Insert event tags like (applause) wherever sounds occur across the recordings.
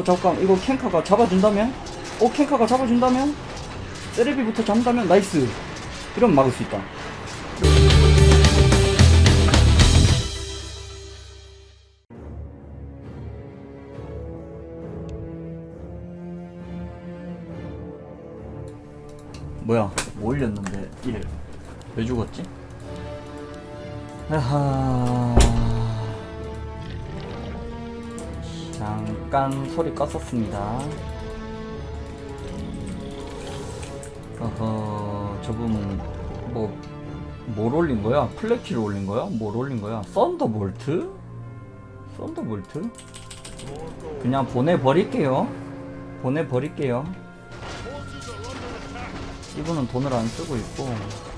어 잠깐 이거 캔카가 잡아준다면? 어 캔카가 잡아준다면? 세레비부터 잡는다면 나이스 이러면 막을 수 있다 뭐야 뭐 올렸는데 이래 왜 죽었지? 아하 잠깐 소리 껐었습니다 어허 저분은 뭐뭘 올린 거야? 플래키를 올린 거야? 뭘 올린 거야? 썬더볼트? 썬더볼트? 그냥 보내버릴게요 보내버릴게요 이분은 돈을 안 쓰고 있고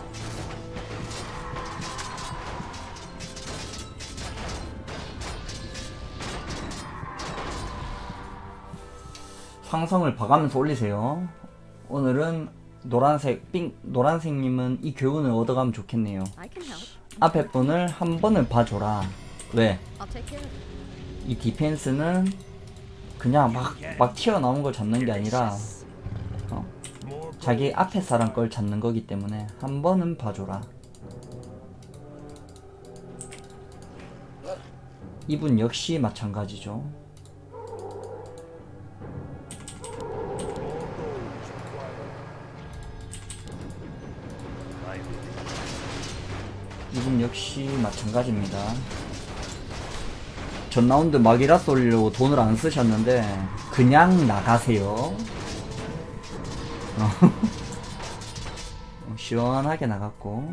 상성을 봐가면서 올리세요. 오늘은 노란색 삥 노란색님은 이 교훈을 얻어가면 좋겠네요. 앞에 분을 한 번을 봐줘라. 왜? 이 디펜스는 그냥 막, 막 튀어나온 걸 잡는 게 아니라 어, 자기 앞에 사람 걸 잡는 거기 때문에 한 번은 봐줘라. 이분 역시 마찬가지죠. 역시 마찬가지입니다. 전 라운드 마기라스 올리려고 돈을 안 쓰셨는데 그냥 나가세요. 어. 어, (laughs) 시원하게 나갔고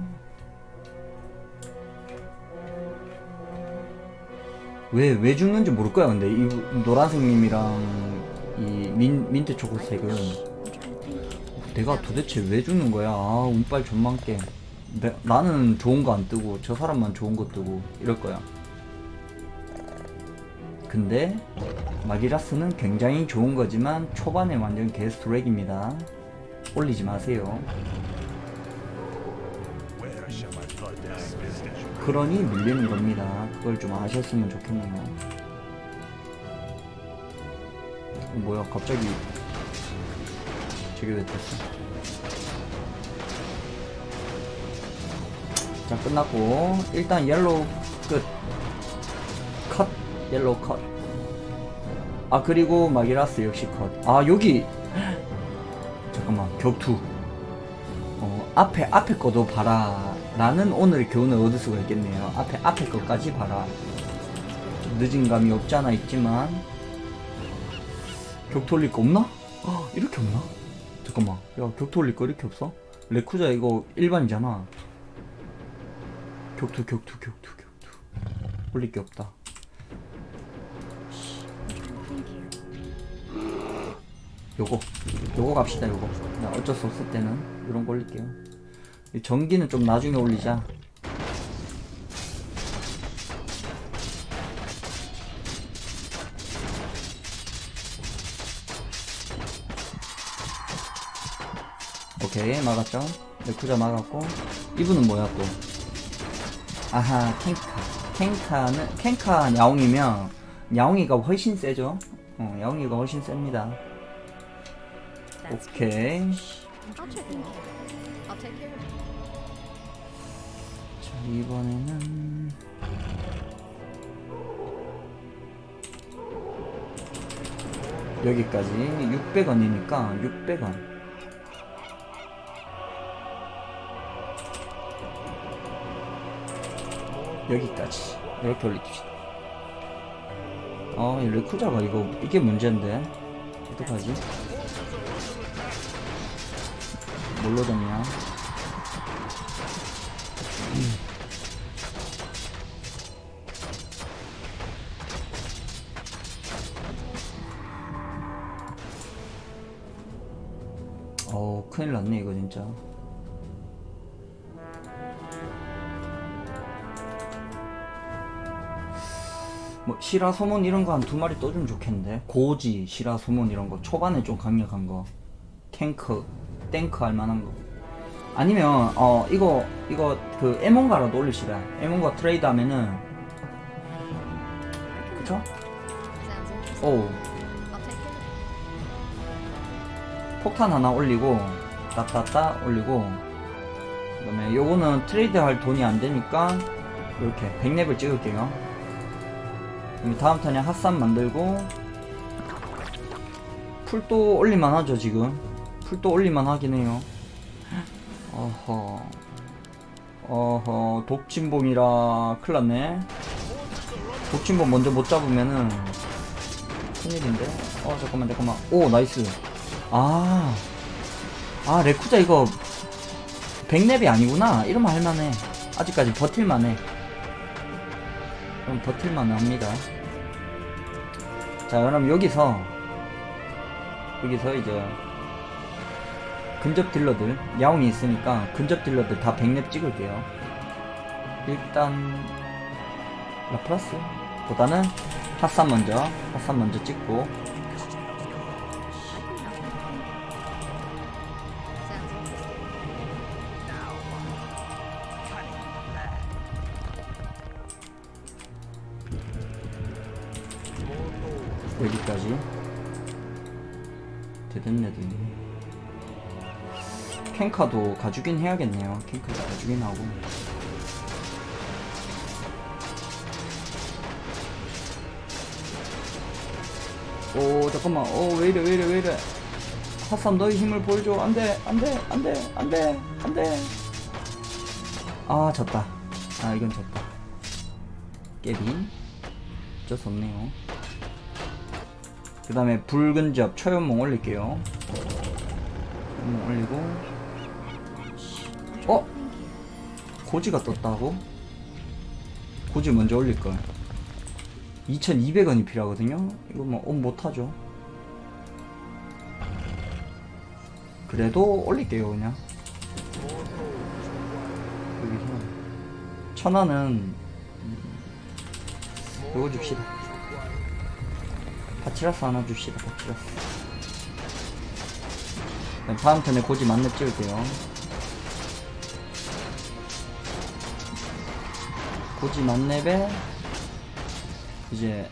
왜 왜 죽는지 모를 거야 근데 이 노란색님이랑 이 민, 민트 초코색은 내가 도대체 왜 죽는 거야 아 운빨 존망 게 내, 나는 좋은 거 안 뜨고 저 사람만 좋은 거 뜨고 이럴 거야 근데 마기라스는 굉장히 좋은 거지만 초반에 완전 개스트랙입니다. 올리지 마세요. 그러니 밀리는 겁니다. 그걸 좀 아셨으면 좋겠네요. 어, 뭐야 갑자기 저게 왜 됐어? 자 끝났고 일단 옐로우 끝. 컷 옐로우 컷. 아 그리고 마기라스 역시 컷. 아 여기 (gasps) 잠깐만 격투. 어 앞에 앞에 거도 봐라 라는 오늘 교훈을 얻을 수가 있겠네요. 앞에 앞에 것까지 봐라. 좀 늦은 감이 없지 않아 있지만 격투 올릴 거 없나? 아, 이렇게 없나? 잠깐만 야 격투 올릴 거 이렇게 없어? 레쿠자 이거 일반이잖아. 격투 격투 격투 격투 올릴 게 없다. 요거 요거 갑시다 요거. 나 어쩔 수 없을 때는 이런 거 올릴게요. 이 전기는 좀 나중에 올리자. 오케이 막았죠? 레쿠자 막았고. 이분은 뭐야 또 아하 캔카. 캔카는 캔카 야옹이면 야옹이가 훨씬 세죠? 어 야옹이가 훨씬 셉니다. 오케이. 자 이번에는 여기까지. 600원이니까 600원 여기까지. 이렇게 올립시다. 아이 레쿠자가 이거 이게 문제인데. 어떡하지? 뭘로 됐냐? 어우 큰일 났네 이거 진짜 뭐 시라 소문 이런 거 한 두 마리 떠주면 좋겠는데? 고지 시라 소문 이런 거 초반에 좀 강력한 거. 탱크 탱크 할 만한 거. 아니면 어 이거 이거 그 에몬가라도 올리시라 에몬가 트레이드 하면은 그쵸? 오. 폭탄 하나 올리고 따따따 올리고 그 다음에 요거는 트레이드 할 돈이 안 되니까 이렇게 100렙을 찍을게요 그럼 다음 턴에 핫산 만들고 풀도 올리만 하죠 지금. 풀도 올리만 하긴 해요. 어허. 어허 독침봉이라 큰일났네. 독침봉 먼저 못 잡으면은 큰일인데? 어 잠깐만 잠깐만. 오 나이스. 아, 아, 레쿠자 이거 100렙이 아니구나. 이러면 할만해. 아직까지 버틸만해. 그럼 버틸만 합니다. 자, 그럼 여기서, 여기서 이제, 근접 딜러들, 야옹이 있으니까 근접 딜러들 다 100렙 찍을게요. 일단, 라플라스 보다는 핫산 먼저, 핫산 먼저 찍고, 여기까지. 대단네도 캔카도 가주긴 해야겠네요. 캔카도 가주긴 하고. 오 잠깐만. 오 왜이래 왜이래 왜이래. 핫삼 너의 힘을 보여줘. 안돼 안돼 안돼 안돼 안돼. 아 졌다. 아 이건 졌다. 깨비. 어쩔 수 없네요 그 다음에 붉은 접 초연몽 올릴게요. 초연몽 올리고. 어? 고지가 떴다고? 고지 먼저 올릴걸. 2200원이 필요하거든요. 이거 뭐온 못하죠. 그래도 올릴게요 그냥. 여기서. 천원은 음, 요거 줍시다 파치라스 하나 줍시다 파치라스. 그럼 다음 턴에 고지 만렙 찍을게요. 고지 만렙에 이제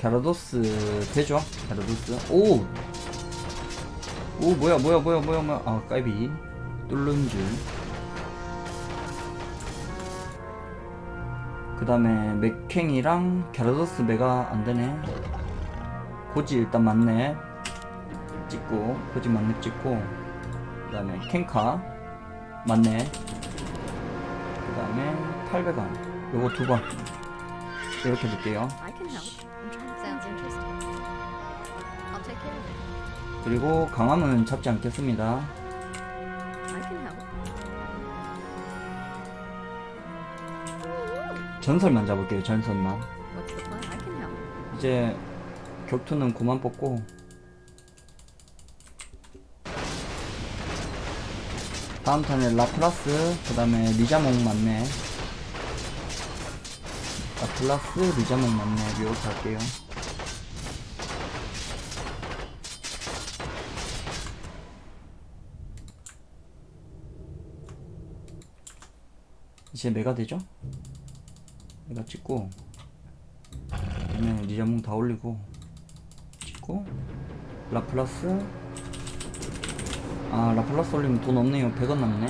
갸라도스 되죠? 갸라도스. 오! 오 뭐야 뭐야 뭐야 뭐야 뭐야. 아 까비. 뚫는 줄그 다음에 맥캥이랑 갸라도스 매가 안되네 고지 일단 만렙 찍고 고지 만렙 찍고 그 다음에 캔카 만렙 그 다음에 800원 요거 두 번 이렇게 볼게요. 그리고 강함은 잡지 않겠습니다. 전설만 잡을게요 전설만. 이제 격투는 그만 뽑고. 다음 턴에 라플라스 그 다음에 리자몽 맞네. 라플라스 리자몽 맞네. 이렇게 할게요. 이제 메가 되죠? 메가 찍고 그다음에 리자몽 다 올리고 찍고 라플라스. 아 라플라스 올리면 돈 없네요. 100원 남네.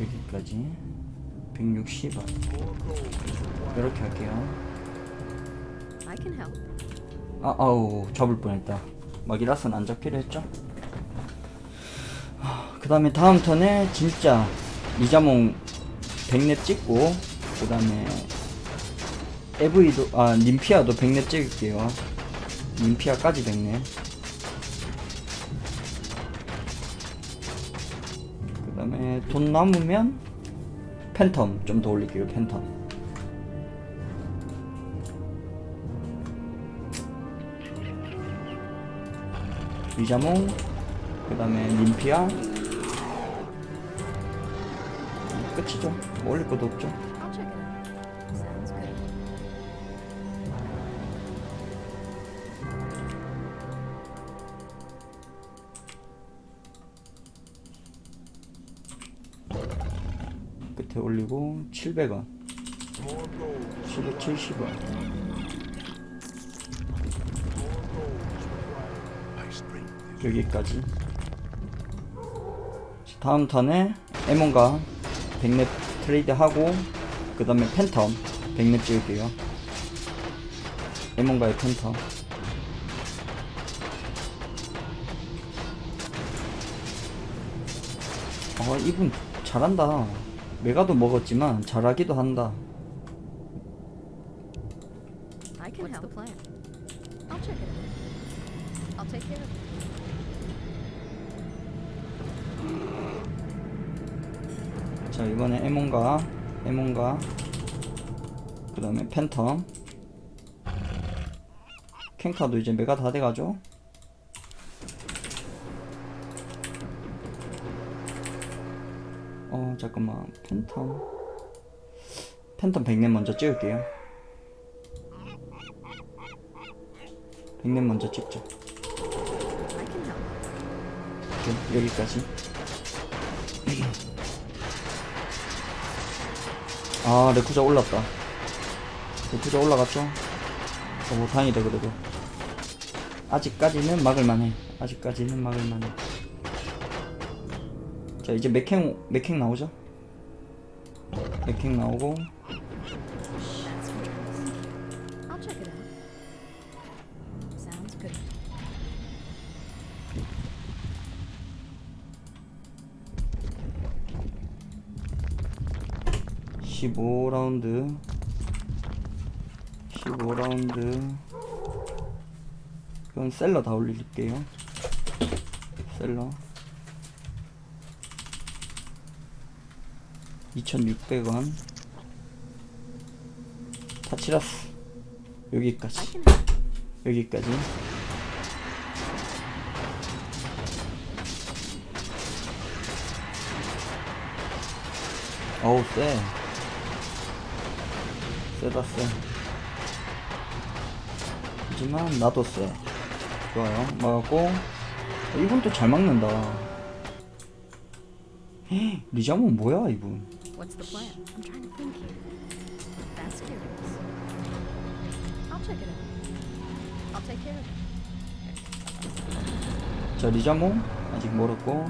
여기까지. 160원. 이렇게 할게요. 아 아우 잡을 뻔했다. 마기라스는 안 잡기로 했죠 그 다음에 다음 턴에 진짜 리자몽 100렙 찍고 그 다음에 에브이도 아 님피아도 100렙 찍을게요. 님피아까지 100렙 그 다음에 돈 남으면 팬텀 좀 더 올릴게요 팬텀. 리자몽 그 다음에 님피아 뭐 올릴 것도 없죠. 끝에 올리고 700원. 770원. 여기까지. 다음 턴에 에몬과 백랩 트레이드 하고 그 다음에 팬텀 백랩 찍을게요 에몬과의 팬텀 아 이분 잘한다 메가도 먹었지만 잘하기도 한다 I can What's help. the plan? I'll check it out. I'll take care of it. 자 이번에 에몬과 에몬과 그 다음에 팬텀. 캔카도 이제 메가 다 돼가죠? 어 잠깐만. 팬텀. 팬텀 100렙 먼저 찍을게요. 100렙 먼저 찍죠. 오케이, 여기까지 아 레쿠자 올랐다. 레쿠자 올라갔죠? 오 다행이다 그래도. 아직까지는 막을만해. 아직까지는 막을만해. 자 이제 맥행 맥행 나오죠? 맥행 나오고 15라운드. 15라운드. 그럼 셀러 다 올릴게요. 셀러. 2600원. 타치라스. I 여기까지. 여기까지. 어우 쎄 세다 쎄 하지만 나도 쎄 좋아요 막았고 어, 이분 또 잘 막는다 헤, 리자몬 뭐야 이분. 자 리자몽 아직 멀었고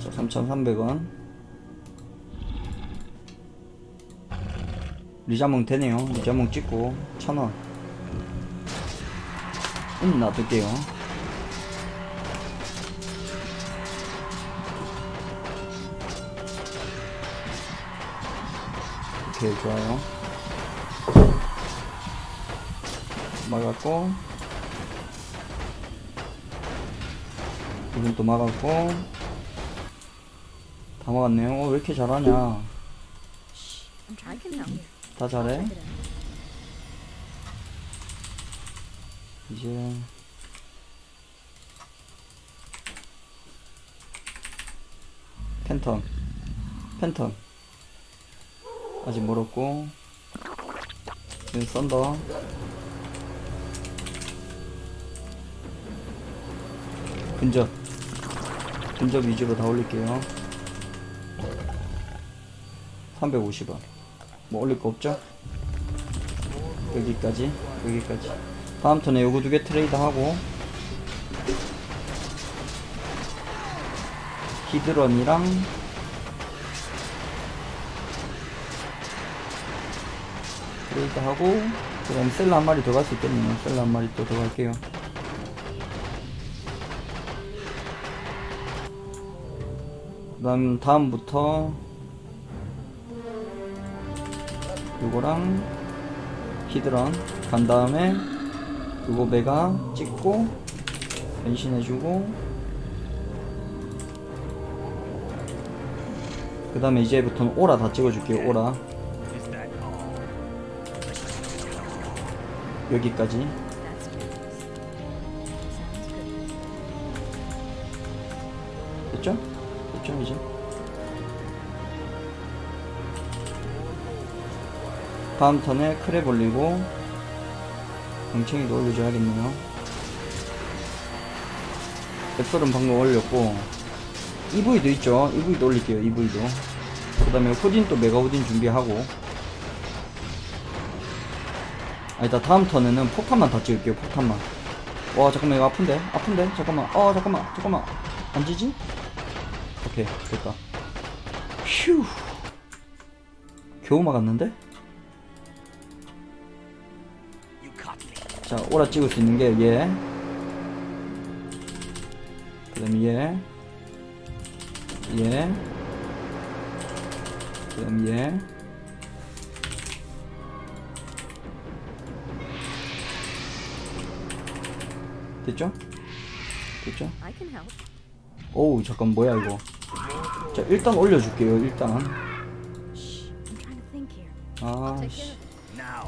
자 3,300원. 리자몽 되네요. 리자몽 찍고 1,000원. 음 놔둘게요. 오케이 좋아요. 막았고. 이분 또 막았고 다 막았네요. 어, 왜 이렇게 잘하냐? I'm trying to help. 다 잘해? check it out. 이제 팬텀 팬텀. 아직 멀었고 이제 썬더. 근접 근접 위주로 다 올릴게요 350원. 뭐 올릴 거 없죠? 여기까지 여기까지. 다음 턴에 요거 두 개 트레이드 하고. 히드런이랑 트레이드 하고 그 다음 셀러 한 마리 더갈수 있겠네요. 셀러 한 마리 또더 갈게요. 그 다음 다음부터 요거랑 히드런 간 다음에 요거 메가 찍고 변신해주고 그 다음에 이제부터는 오라 다 찍어줄게요 오라. 여기까지. 됐죠? 됐죠 이제 다음 턴에 크랩 올리고 멍청이도 올려줘야겠네요. 앱솔은 방금 올렸고 EV도 있죠. EV도 올릴게요 EV도. 그 다음에 후딘 또 메가 후딘 준비하고. 아니다 다음 턴에는 폭탄만 다 찍을게요 폭탄만. 와 잠깐만 이거 아픈데? 아픈데? 잠깐만. 어 잠깐만 잠깐만. 안 지지? 오케이 됐다. 휴. 겨우 막았는데? 자 오라 찍을 수 있는 게 얘. 그 다음에 얘. 얘. 그 다음 얘. 됐죠? 됐죠? 오우 잠깐 뭐야 이거 자 일단 올려줄게요 일단. 아 씨.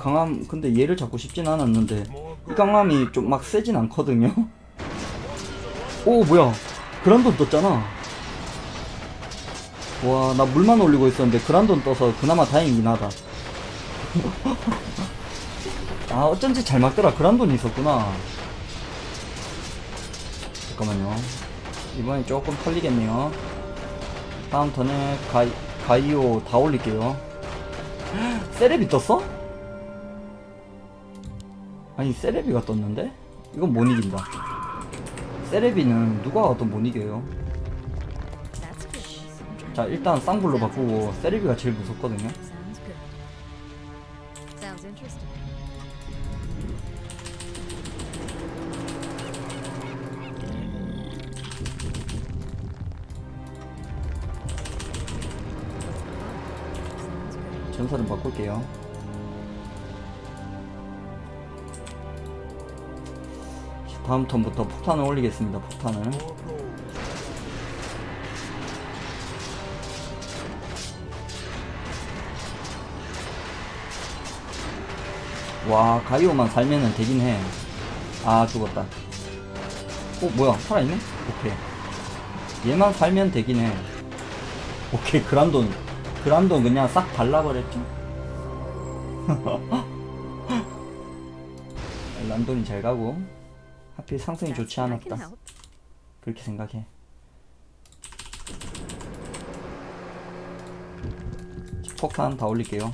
강함 근데 얘를 잡고 싶진 않았는데 이 강함이 좀 막 세진 않거든요. (laughs) 오 뭐야. 그란돈 떴잖아. 와 나 물만 올리고 있었는데 그란돈 떠서 그나마 다행이긴 하다. (laughs) 아 어쩐지 잘 막더라. 그란돈이 있었구나. 잠깐만요. 이번엔 조금 털리겠네요. 다음 턴에 가이, 가이오 다 올릴게요. (gasps) 세레비 떴어? 아니 세레비가 떴는데? 이건 못 이긴다 세레비는 누가 와도 못 이겨요 자 일단 쌍불로 바꾸고 세레비가 제일 무섭거든요. 전사를 바꿀게요 다음 턴부터 폭탄을 올리겠습니다 폭탄을. 와 가이오만 살면은 되긴 해 아 죽었다. 어 뭐야 살아있네? 오케이. 얘만 살면 되긴 해. 오케이 그란돈. 그란돈 그냥 싹 발라버렸죠 (laughs) 란돈이 잘 가고 하필 상승이 좋지 않았다. 그렇게 생각해. 폭탄 다 올릴게요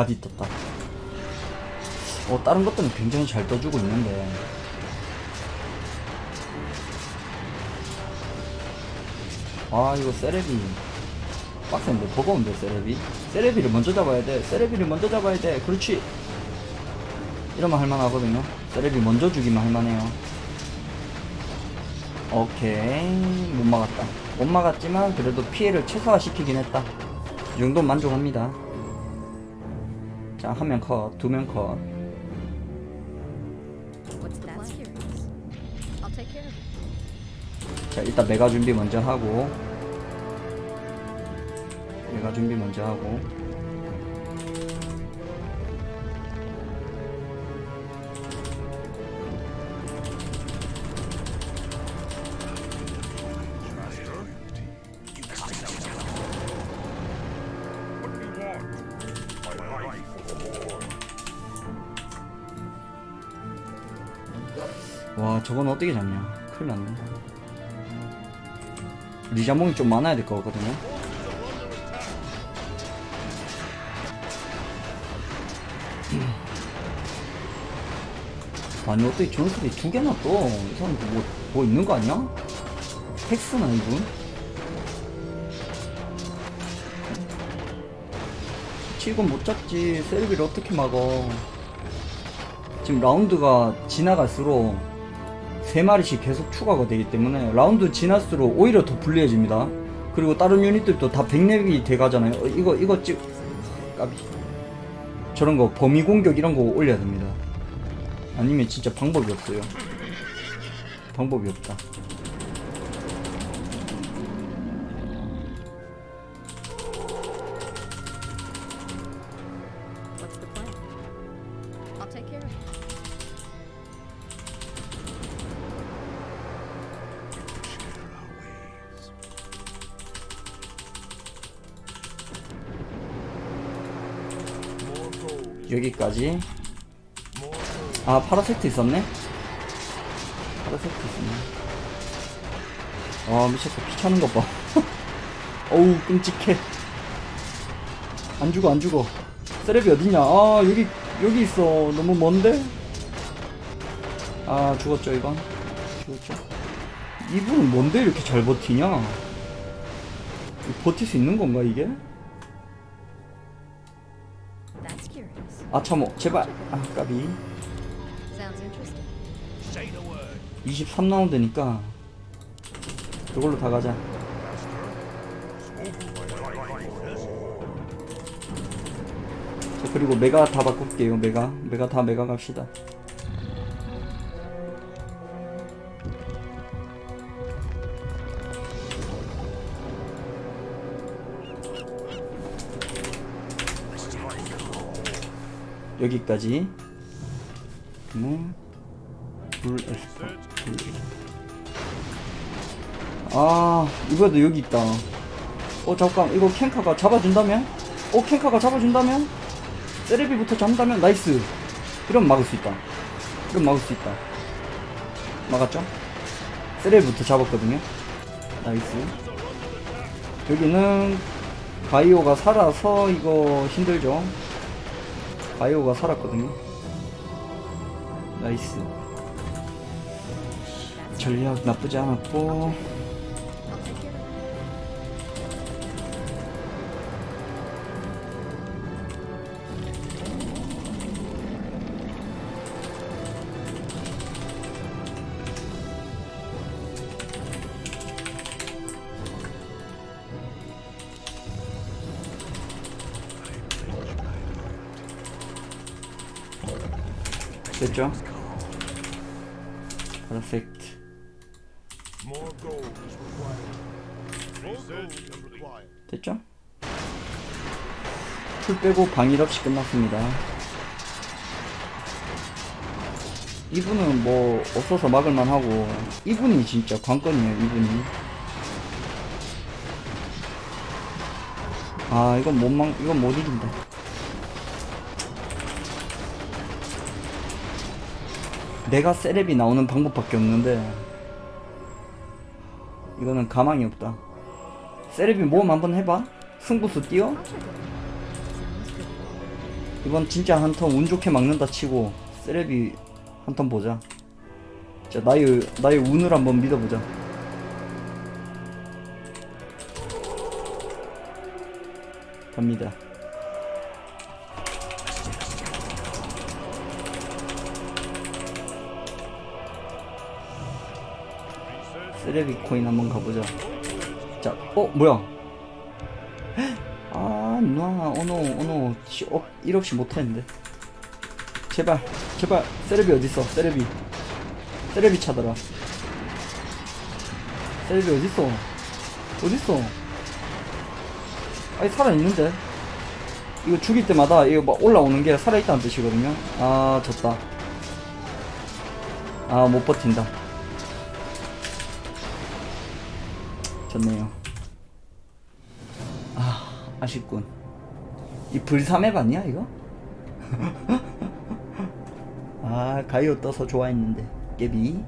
가디 떴다. 어 다른 것들은 굉장히 잘 떠주고 있는데. 아 이거 세레비. 빡센데 버거운데 세레비? 세레비를 먼저 잡아야 돼 세레비를 먼저 잡아야 돼. 그렇지. 이러면 할만하거든요. 세레비 먼저 주기만 할만해요. 오케이. 못 막았다. 못 막았지만 그래도 피해를 최소화 시키긴 했다. 이 정도는 만족합니다 자, 한 명 컷, 두 명 컷. 자, 일단 메가 준비 먼저 하고. 메가 준비 먼저 하고. 와, 저건 어떻게 잡냐. 큰일 났네. 리자몽이 좀 많아야 될 것 같거든요. 아니, 어떻게 저런 소리 두 개나 떠? 이 사람 뭐, 뭐 있는 거 아니야? 텍스나, 이분? 치고 못 잡지. 세르비를 어떻게 막어. 지금 라운드가 지나갈수록 세 마리씩 계속 추가가 되기 때문에 라운드 지날수록 오히려 더 불리해집니다. 그리고 다른 유닛들도 다 100렙이 돼가잖아요. 어, 이거 이거 찍 까비 저런 거 범위 공격 이런 거 올려야 됩니다. 아니면 진짜 방법이 없어요. 방법이 없다. 여기까지. 아 파라세트 있었네. 파라세트 있었네. 아 미쳤다 피차는 것 봐. (laughs) 어우 끔찍해. 안 죽어 안 죽어. 세레비 어딨냐? 아 여기 여기 있어. 너무 먼데? 아 죽었죠 이건. 죽었죠. 이분은 뭔데 이렇게 잘 버티냐? 버틸 수 있는 건가 이게? 아 참어 제발. 아 까비. Sounds interesting. 23라운드니까 그걸로 다 가자. 자 그리고 메가 다 바꿀게요. 메가. 메가 다 메가 갑시다 여기까지. 뭐불 에스파 불 에스파 아 이거도 여기 있다. 어 잠깐 이거 캔카가 잡아준다면? 어 캔카가 잡아준다면? 세레비부터 잡는다면? 나이스. 이러면 막을 수 있다. 이러면 막을 수 있다. 막았죠? 세레비부터 잡았거든요. 나이스. 여기는 바이오가 살아서 이거 힘들죠 바이오가 살았거든요. 나이스. 전략 나쁘지 않았고 됐죠? 퍼펙트. 됐죠? 풀 빼고 방일 없이 끝났습니다. 이분은 뭐 없어서 막을만 하고 이분이 진짜 관건이에요 이분이 아 이건 못 막, 이건 못 이긴다 내가 세렙이 나오는 방법밖에 없는데 이거는 가망이 없다 세렙이 모험 한번 해봐 승부수 good. 이번 진짜 한 턴 운 좋게 막는다 치고 세레비 한턴 보자. 자 나의 나의 운을 한번 믿어보자. 갑니다. 세레비 코인 한번 가보자. 자, 어 뭐야? 아, 누나, 오노, 시, 어, 일 없이 못했는데. 제발, 제발, 세레비 어딨어, 세레비. 세레비 찾아라. 세레비 어딨어? 어딨어? 아니, 살아있는데? 이거 죽일 때마다 이거 막 올라오는 게 살아있다는 뜻이거든요? 아, 졌다. 아, 못 버틴다. 졌네요. 아쉽군. 이 불삼해 봤냐 이거? (laughs) 아 가이오 떠서 좋아했는데 깨비